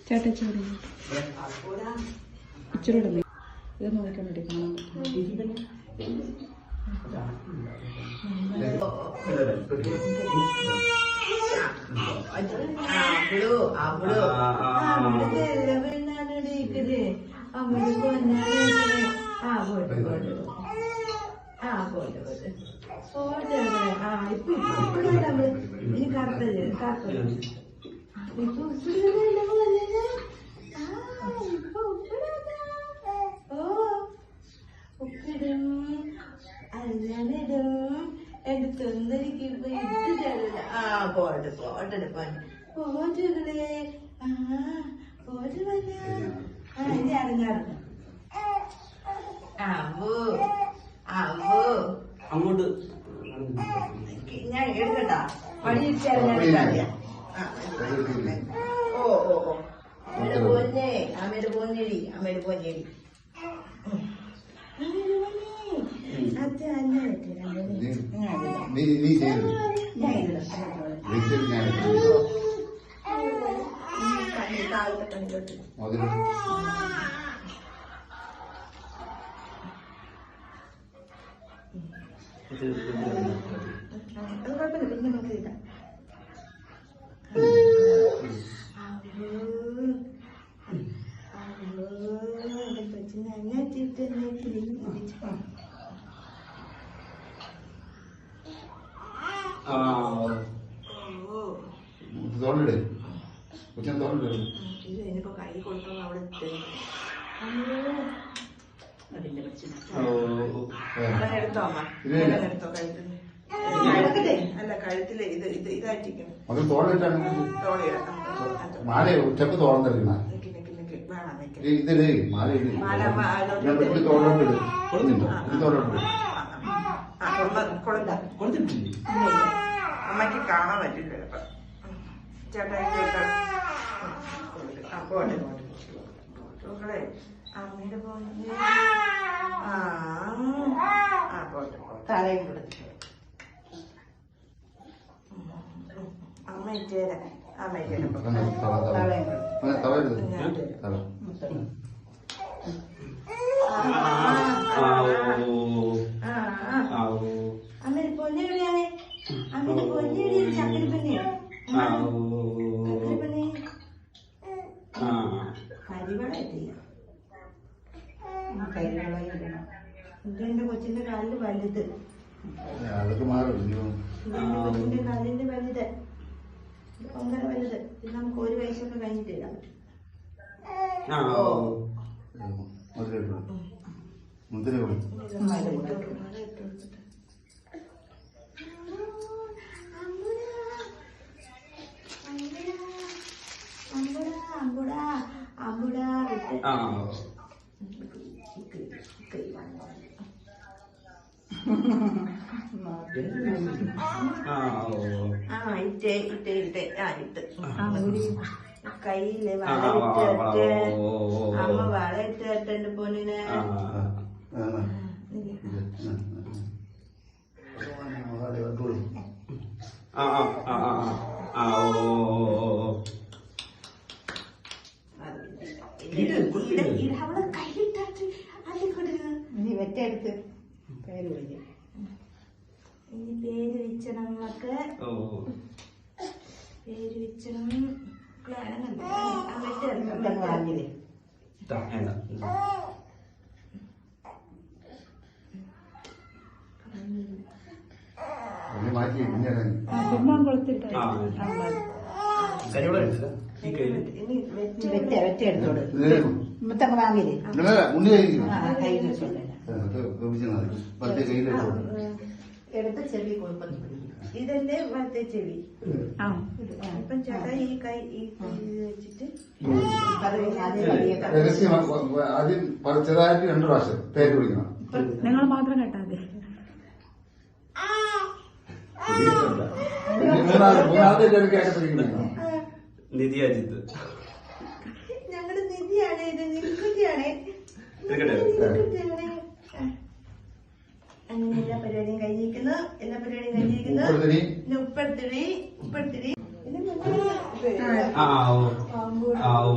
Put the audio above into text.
ഇച്ചിരി ഇച്ചിരി ഇത് വേണ്ടി കാണാൻ പറ്റും. ചേട്ടാ അവളുടെ പെണ്ണാണ് ഇരിക്കുന്നത് അവൾ പൊന്നാണ് ആ പോട്ടെ പോട്ടെ പോട്ടെ ആ ഇപ്പൊ ഇപ്പൊ ഇവിടെ നമ്മൾ. ഇനി കറുത്തത് കറുത്തത് ഇപ്പൊ ഉപ്പിടുന്നതല്ലേ മോനെ? ആ, ഇപ്പൊ ഉപ്പിടാതാ. ഓ ഉപ്പിടും അല്ലാണ്ടിടും എടുത്തൊന്നിരിക്കുമ്പോ ഇത് തരില്ല ആ പോട്ടെ പോട്ടെ പോട്ടെ പോറ്റുകളെ ആ പോട്ട് വല്ല ആ ഇനി അറിഞ്ഞായിരുന്നു അങ്ങോട്ട്. ഞാൻ എടുക്കട്ടാ. പണി ഇരിച്ചറിഞ്ഞാൽ ഓ ഓ ഓ. അമ്മയുടെ പോഞ്ഞേ അമ്മയുടെ പോന്നേടി അമ്മയുടെ പോഞ്ഞേടി അത് കുഴപ്പമില്ല പിന്നെ നമുക്ക് ആ തോന്നിട് കൊച്ചിനെ തോന്നിട് ഇതിനിപ്പോ കൈ കൊടുക്കണം അവിടെ അതിന്റെ അങ്ങനെ എടുത്തോ അമ്മ? എടുത്തോ കഴുത്തിലേ? അല്ല കഴുത്തിൽ ഇത് ഇത് ഇതായിട്ടിരിക്കണം അത് തോളിയിടാം മാല ഉച്ചയ്ക്ക് നിക്ക് നിക്ക് ഇതിൽ മാല? ഇത് കൊള്ള കൊള്ള അമ്മയ്ക്ക് കാണാൻ പറ്റില്ല ചേട്ടാ അപ്പോ മക്കളെ അമ്മയുടെ പോന്നെ ആ. ആ പോട്ടെ തലയും കൊടുത്തു അമ്മ ഇറ്റേരാ അമ്മ തവ തലയും കൊടുത്തു മോനെ, തവ എടുത്ത് ഞാൻ തരാം. തവ ആ ഓ ആ ആ ആ ഓ അമ്മയുടെ പൊന്നെ എവിടെയാണ് അമ്മയുടെ പൊന്നെ എവിടെയാണ് ചക്കര പെണ്ണെ ആ ഓ ചക്കര പെണ്ണെ ആ കരിവള എത്തില്ല കരിവള ഇടണം. ഇത് കാലിൽ വലുത്. അതൊക്കെ മാറും. ഇനിയോ ഇത് എന്റെ കൊച്ചിന്റെ കാലിന്റെ വലുത്. ഒന്നര വലുത്. ഇത് നമുക്ക് ഒരു വയസ്സൊക്കെ കഴിഞ്ഞിട്ട് ഇടാൻ പറ്റും. ആ ഓ മുതലിട്ടു മുന്തിരി കൊടു ഇത് മല ഇട്ട് കൊടുക്കും. മല ഇട്ട് കൊടുത്തിട്ട്. അമ്പുടാ അമ്പുടാ അമ്പുടാ വിട്ട് ആ ആ ഇട്ടേ ഇട്ടേ ഇട്ടേ ആ ഇട്ട് കയ്യിൽ ആ, വള ആ, ആ, ഇട്ടിട്ട് ഓ, ഓ, ഓ. അമ്മ വള ഇട്ടിട്ട് എന്റെ പൊന്നിനെ ആ ആ ആ ആ ആ ആ ആ ഓ അവളെ കയ്യിലിട്ടാട്ട് അല്ലിക്കൊണ്ടിരുന്നു വെറ്റെടുത്ത് പേര് വിളിക്കാം ഇനി പേര് വെച്ചണം നമുക്ക് ഓ. പേര് വെച്ചണം. മാറ്റി കുമ്മാങ്കുളത്തിട്ട് വെറ്റ വെറ്റ എടുത്തോട് വാങ്ങിയില്ലേ എടുത്ത ചെവി ഇതെന്റെ മറ്റേ ചെവി ആ ഇപ്പം ചേട്ടാ ഈ കൈ ഈ വെച്ചിട്ട് ആദ്യം ചെറുതായിട്ട് രണ്ടു പ്രാവശ്യം പേര് വിളിക്കണം. നിങ്ങൾ മാത്രം കേട്ടാ നിധി അജിത്ത്. ഞങ്ങളുടെ നിധിയാണ് ഇത് നിൽക്കുറ്റിയാണ് എടുക്കട്ടെ? അങ്ങനെ എല്ലാ പരിപാടിയും കഴിഞ്ഞിരിക്കുന്നു. എല്ലാ പരിപാടിയും കഴിഞ്ഞിരിക്കുന്നു. ഉപ്പുതിരി പിന്നെ ഉപ്പെടുത്തിരി ഉപ്പെടുത്തിരി പിന്നെ മുന്നേ ആ ഓ.